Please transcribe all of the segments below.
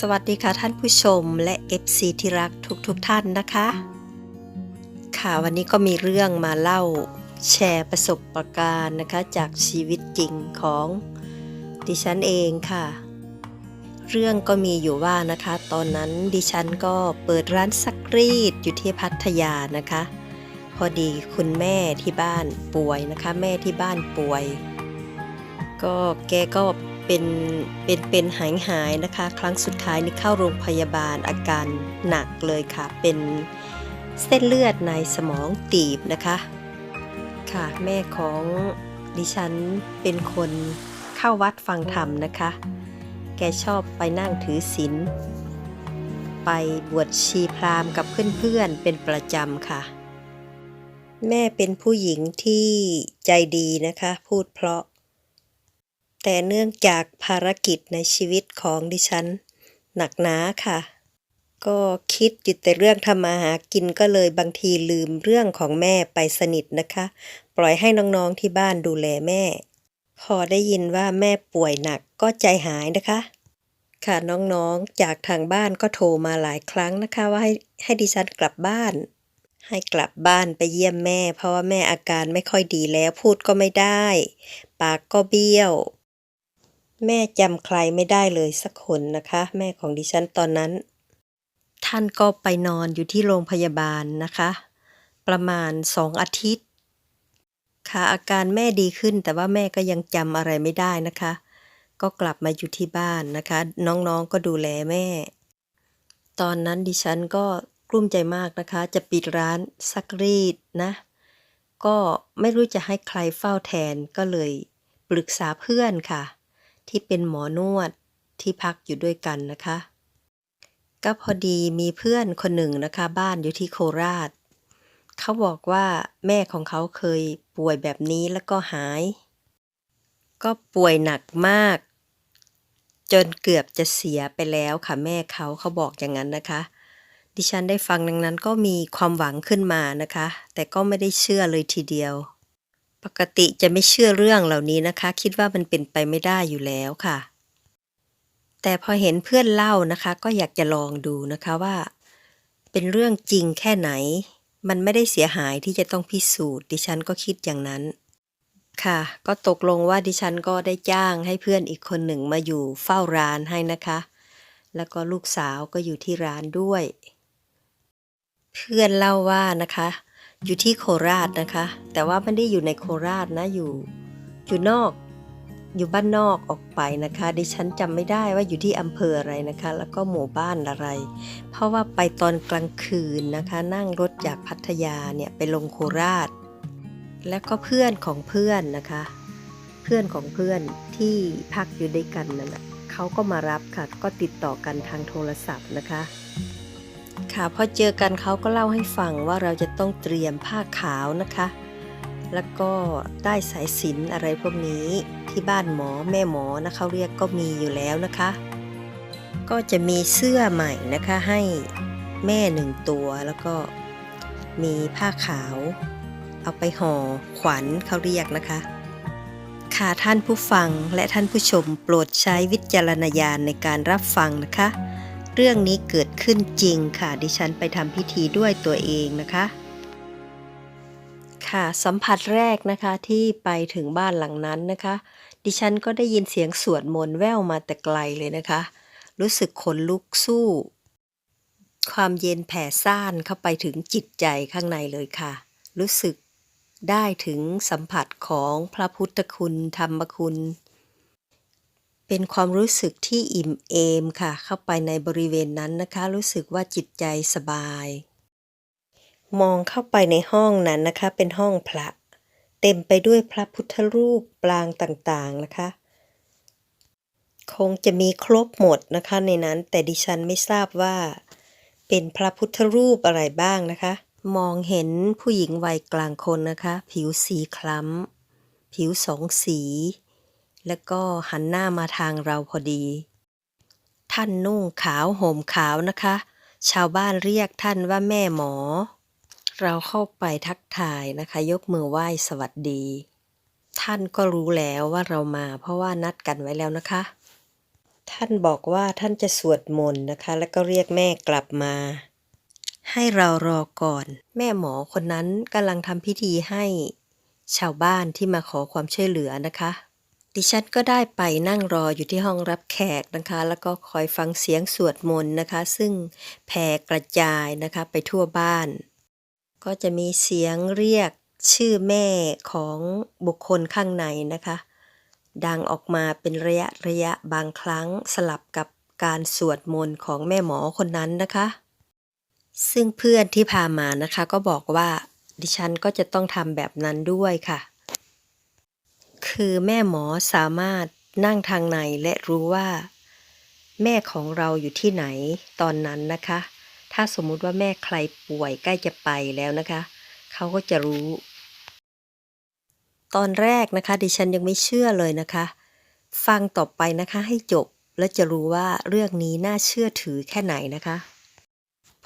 สวัสดีค่ะท่านผู้ชมและ FC ที่รักทุกทุกๆท่านนะคะ ค่ะวันนี้ก็มีเรื่องมาเล่าแชร์ประสบการณ์นะคะ จากชีวิตจริงของดิฉันเองค่ะ เรื่องก็มีอยู่ว่านะคะ ตอนนั้นดิฉันก็เปิดร้านซักรีดอยู่ที่พัทยานะคะ พอดีคุณแม่ที่บ้านป่วยนะคะ แม่ที่บ้านป่วย ก็แกก็ เป็นเป็นเป็นหายหายนะคะ ครั้งสุดท้ายนี่เข้าโรงพยาบาลอาการหนักเลยค่ะ เป็นเส้นเลือดในสมองตีบนะคะ ค่ะ แม่ของดิฉันเป็นคนเข้าวัดฟังธรรมนะคะ แกชอบไปนั่งถือศีลไปบวชชีพราหมณ์กับเพื่อนๆเป็นประจำค่ะ แม่เป็นผู้หญิงที่ใจดีนะคะ พูดเพราะ แต่เนื่องจากภารกิจในชีวิตของดิฉัน หนักหนาค่ะ ก็คิดอยู่แต่เรื่องทำมาหากินก็เลยบางทีลืมเรื่องของแม่ไปสนิทนะคะ ปล่อยให้น้องๆที่บ้านดูแลแม่ พอได้ยินว่าแม่ป่วยหนักก็ใจหายนะคะ ค่ะน้องๆจากทางบ้านก็โทรมาหลายครั้งนะคะ ว่าให้ให้ดิฉันกลับบ้านให้กลับบ้านไปเยี่ยมแม่ เพราะว่าแม่อาการไม่ค่อยดีแล้วพูดก็ไม่ได้ ปากก็เบี้ยว แม่จำใครไม่ได้เลยสักคนนะคะ แม่ของดิฉันตอนนั้น ท่านก็ไปนอนอยู่ที่โรงพยาบาลนะคะ ประมาณสองอาทิตย์ ค่ะอาการแม่ดีขึ้นแต่ว่าแม่ก็ยังจำอะไรไม่ได้นะคะ ก็กลับมาอยู่ที่บ้านนะคะ น้องๆก็ดูแลแม่ ตอนนั้นดิฉันก็กลุ้มใจมากนะคะ จะปิดร้านซักรีดนะ ก็ไม่รู้จะให้ใครเฝ้าแทนก็เลยปรึกษาเพื่อนค่ะ ที่เป็นหมอนวดที่พักอยู่ด้วยกันนะคะ ก็พอดีมีเพื่อนคนหนึ่งนะคะ บ้านอยู่ที่โคราช เขาบอกว่าแม่ของเขาเคยป่วยแบบนี้แล้วก็หาย ก็ป่วยหนักมาก จนเกือบจะเสียไปแล้วค่ะแม่เขาเขาบอกอย่างนั้นนะคะ ดิฉันได้ฟังดังนั้นก็มีความหวังขึ้นมานะคะ แต่ก็ไม่ได้เชื่อเลยทีเดียว ปกติจะไม่เชื่อเรื่องเหล่านี้นะคะ คิดว่ามันเป็นไปไม่ได้อยู่แล้วค่ะ แต่พอเห็นเพื่อนเล่านะคะ ก็อยากจะลองดูนะคะว่า เป็นเรื่องจริงแค่ไหน มันไม่ได้เสียหายที่จะต้องพิสูจน์ ดิฉันก็คิดอย่างนั้น ค่ะ ก็ตกลงว่าดิฉันก็ได้จ้างให้เพื่อนอีกคนหนึ่งมาอยู่เฝ้าร้านให้นะคะ แล้วก็ลูกสาวก็อยู่ที่ร้านด้วย เพื่อนเล่าว่านะคะ อยู่ที่โคราชนะคะ แต่ว่าไม่ได้อยู่ในโคราชนะอยู่อยู่นอกอยู่บ้านนอกออกไปนะคะ ดิฉันจำไม่ได้ว่าอยู่ที่อำเภออะไรนะคะ แล้วก็หมู่บ้านอะไร เพราะว่าไปตอนกลางคืนนะคะ นั่งรถจากพัทยาเนี่ยไปลงโคราช แล้วก็เพื่อนของเพื่อนนะคะ เพื่อนของเพื่อนที่พักอยู่ด้วยกันนั่นแหละเขาก็มารับค่ะ ก็ติดต่อกันทางโทรศัพท์นะคะ ค่ะพอเจอกันเขาก็เล่าให้ฟังว่าเราจะต้องเตรียมผ้าขาวนะคะ แล้วก็ได้สายสินอะไรพวกนี้ที่บ้านหมอแม่หมอนะเขาเรียกก็มีอยู่แล้วนะคะ ก็จะมีเสื้อใหม่นะคะให้แม่หนึ่งตัวแล้วก็มีผ้าขาว เอาไปห่อขวัญเขาเรียกนะคะ ค่ะท่านผู้ฟังและท่านผู้ชมโปรดใช้วิจารณญาณในการรับฟังนะคะ เรื่องนี้เกิดขึ้นจริงค่ะ ดิฉันไปทำพิธีด้วยตัวเองนะคะ ค่ะสัมผัสแรกนะคะที่ไปถึงบ้านหลังนั้นนะคะ ดิฉันก็ได้ยินเสียงสวดมนต์แว่วมาแต่ไกลเลยนะคะ รู้สึกขนลุกสู้ ความเย็นแผ่ซ่านเข้าไปถึงจิตใจข้างในเลยค่ะ รู้สึกได้ถึงสัมผัสของพระพุทธคุณ ธรรมคุณ เป็นความรู้สึกที่อิ่มเอมค่ะ เข้าไปในบริเวณนั้นนะคะ รู้สึกว่าจิตใจสบาย มองเข้าไปในห้องนั้นนะคะ เป็นห้องพระ เต็มไปด้วยพระพุทธรูปปรางต่างๆนะคะ คงจะมีครบหมดนะคะในนั้น แต่ดิฉันไม่ทราบว่า เป็นพระพุทธรูปอะไรบ้างนะคะ มองเห็นผู้หญิงวัยกลางคนนะคะ ผิวสีคล้ำผิวสองสี แล้วก็หันหน้ามาทางเราพอดี ท่านนุ่งขาวห่มขาวนะคะ ชาวบ้านเรียกท่านว่าแม่หมอ เราเข้าไปทักทายนะคะ ยกมือไหว้สวัสดี ท่านก็รู้แล้วว่าเรามา เพราะว่านัดกันไว้แล้วนะคะ ท่านบอกว่าท่านจะสวดมนต์นะคะ แล้วก็เรียกแม่กลับมา ให้เรารอก่อน แม่หมอคนนั้นกำลังทำพิธีให้ ชาวบ้านที่มาขอความช่วยเหลือนะคะ ดิฉันก็ได้ไปนั่งรออยู่ที่ห้องรับแขกนะคะ แล้วก็คอยฟังเสียงสวดมนต์นะคะ ซึ่งแผ่กระจายนะคะไปทั่วบ้าน ก็จะมีเสียงเรียกชื่อแม่ของบุคคลข้างในนะคะ ดังออกมาเป็นระยะระยะบางครั้งสลับกับการสวดมนต์ของแม่หมอคนนั้นนะคะ ซึ่งเพื่อนที่พามานะคะก็บอกว่าดิฉันก็จะต้องทำแบบนั้นด้วยค่ะ คือแม่หมอสามารถนั่งทางในและรู้ว่า แม่ของเราอยู่ที่ไหนตอนนั้นนะคะ ถ้าสมมุติว่าแม่ใครป่วยใกล้จะไปแล้วนะคะ เขาก็จะรู้ ตอนแรกนะคะ ดิฉันยังไม่เชื่อเลยนะคะ ฟังต่อไปนะคะให้จบและจะรู้ว่าเรื่องนี้น่าเชื่อถือแค่ไหนนะคะ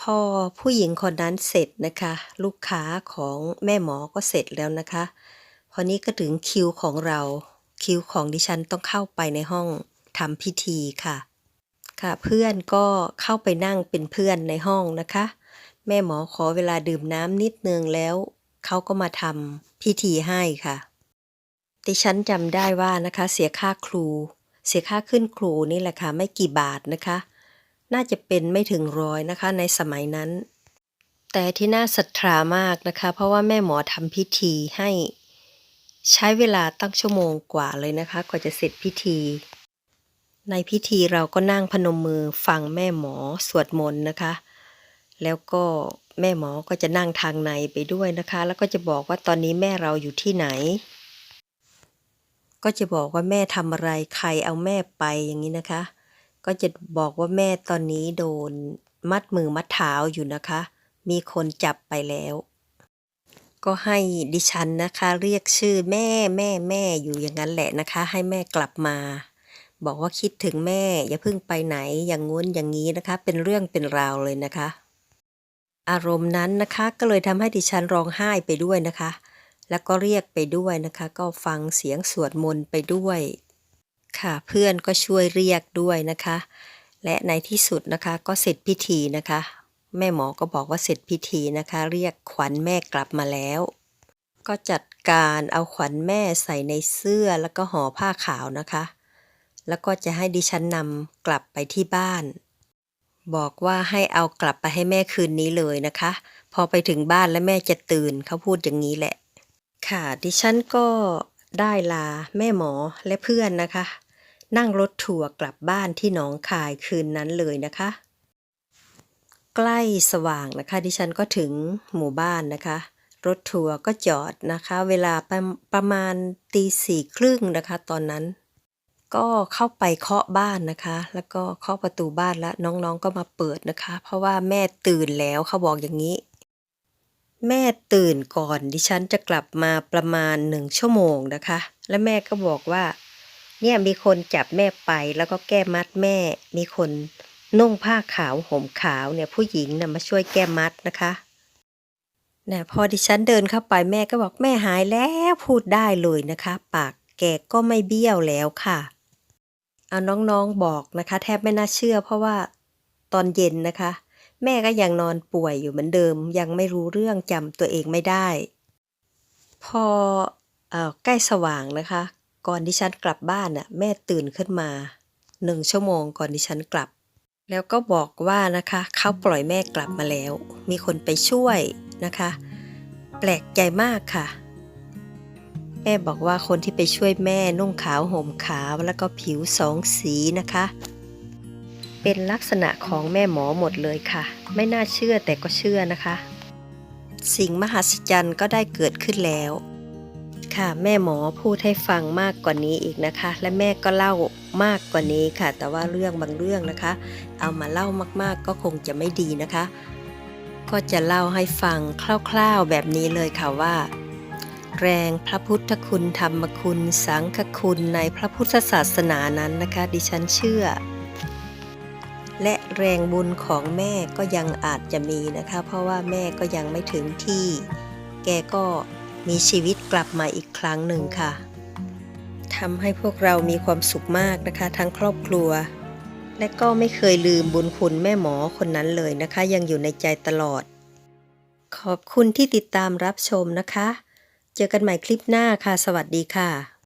พอผู้หญิงคนนั้นเสร็จนะคะ ลูกค้าของแม่หมอก็เสร็จแล้วนะคะ พอนี้ก็ถึงคิวของเรา คิวของดิฉันต้องเข้าไปในห้องทำพิธีค่ะ ค่ะ เพื่อนก็เข้าไปนั่งเป็นเพื่อนในห้องนะคะ แม่หมอขอเวลาดื่มน้ำนิดนึงแล้วเขาก็มาทำพิธีให้ค่ะ ดิฉันจำได้ว่านะคะ เสียค่าครู เสียค่าขึ้นครูนี่แหละค่ะ ไม่กี่บาทนะคะ น่าจะเป็นไม่ถึงร้อยนะคะ ในสมัยนั้น แต่ที่น่าศรัทธามากนะคะ เพราะว่าแม่หมอทำพิธีให้ ใช้เวลาตั้งชั่วโมงกว่าเลยนะคะกว่าจะเสร็จพิธี ในพิธีเราก็นั่งพนมมือฟังแม่หมอสวดมนต์นะคะ แล้วก็แม่หมอก็จะนั่งทางในไปด้วยนะคะ แล้วก็จะบอกว่าตอนนี้แม่เราอยู่ที่ไหน ก็จะบอกว่าแม่ทำอะไรใครเอาแม่ไปอย่างนี้นะคะ ก็จะบอกว่าแม่ตอนนี้โดนมัดมือมัดเท้าอยู่นะคะ มีคนจับไปแล้ว ก็ให้ดิฉันนะคะ เรียกชื่อแม่แม่แม่อยู่อย่างนั้นแหละนะคะ ให้แม่กลับมา บอกว่าคิดถึงแม่ อย่าเพิ่งไปไหนอย่างงู้นอย่างนี้นะคะ เป็นเรื่องเป็นราวเลยนะคะ อารมณ์นั้นนะคะก็เลยทำให้ดิฉันร้องไห้ไปด้วยนะคะ แล้วก็เรียกไปด้วยนะคะ ก็ฟังเสียงสวดมนต์ไปด้วย ค่ะเพื่อนก็ช่วยเรียกด้วยนะคะ และในที่สุดนะคะก็เสร็จพิธีนะคะ แม่หมอก็บอกว่าเสร็จพิธีนะคะ เรียกขวัญแม่กลับมาแล้ว ก็จัดการเอาขวัญแม่ใส่ในเสื้อแล้วก็ห่อผ้าขาวนะคะ แล้วก็จะให้ดิฉันนำกลับไปที่บ้าน บอกว่าให้เอากลับไปให้แม่คืนนี้เลยนะคะ พอไปถึงบ้านแล้วแม่จะตื่นเขาพูดอย่างนี้แหละ ค่ะดิฉันก็ได้ลาแม่หมอและเพื่อนนะคะ นั่งรถทัวร์กลับบ้านที่หนองคายคืนนั้นเลยนะคะ ใกล้สว่างนะคะ ดิฉันก็ถึงหมู่บ้านนะคะ รถทัวร์ก็จอดนะคะ เวลาประประมาณตีสี่ครึ่งนะคะ ตอนนั้น ก็เข้าไปเคาะบ้านนะคะ แล้วก็เคาะประตูบ้านแล้วน้องๆก็มาเปิดนะคะ เพราะว่าแม่ตื่นแล้วเขาบอกอย่างนี้ แม่ตื่นก่อน ดิฉันจะกลับมาประมาณหนึ่งชั่วโมงนะคะ และแม่ก็บอกว่า เนี่ยมีคนจับแม่ไปแล้วก็แก้มัดแม่มีคน นุ่งผ้าขาวห่มขาวเนี่ยผู้หญิงนะ่ะมาช่วยแก้มัดนะคะนี่ยพอดิฉันเดินเข้าไปแม่ก็บอกแม่หายแล้วพูดได้เลยนะคะ ปากแกก็ไม่เบี้ยวแล้วค่ะเอาน้องๆบอกนะคะ แทบไม่น่าเชื่อ เพราะว่าตอนเย็นนะคะ แม่ก็ยังนอนป่วยอยู่เหมือนเดิม ยังไม่รู้เรื่องจำตัวเองไม่ได้ พอออใกล้สว่างนะคะ ก่อนดิฉันกลับบ้านน่ะแม่ตื่นขึ้นมาหนึ่งชั่วโมงก่อนดิฉันกลับ แล้วก็บอกว่านะคะเขาปล่อยแม่กลับมาแล้ว มีคนไปช่วยนะคะ แปลกใจมากค่ะ แม่บอกว่าคนที่ไปช่วยแม่นุ่งขาวห่มขาวแล้วก็ผิวสองสีนะคะ เป็นลักษณะของแม่หมอหมดเลยค่ะ ไม่น่าเชื่อแต่ก็เชื่อนะคะ สิ่งมหัศจรรย์ก็ได้เกิดขึ้นแล้ว ค่ะ แม่หมอพูดให้ฟังมากกว่านี้อีกนะคะ และแม่ก็เล่ามากกว่านี้ค่ะ แต่ว่าเรื่องบางเรื่องนะคะ เอามาเล่ามากๆก็คงจะไม่ดีนะคะ ก็จะเล่าให้ฟังคร่าวๆแบบนี้เลยค่ะว่า แรงพระพุทธคุณธรรมคุณ สังฆคุณในพระพุทธศาสนานั้นนะคะ ดิฉันเชื่อ และแรงบุญของแม่ก็ยังอาจจะมีนะคะ เพราะว่าแม่ก็ยังไม่ถึงที่ แกก็ มีชีวิตกลับมาอีกครั้งหนึ่งค่ะทำให้พวกเรามีความสุขมากนะคะ ทั้งครอบครัว และก็ไม่เคยลืมบุญคุณแม่หมอคนนั้นเลยนะคะ ยังอยู่ในใจตลอด ขอบคุณที่ติดตามรับชมนะคะ เจอกันใหม่คลิปหน้าค่ะ สวัสดีค่ะ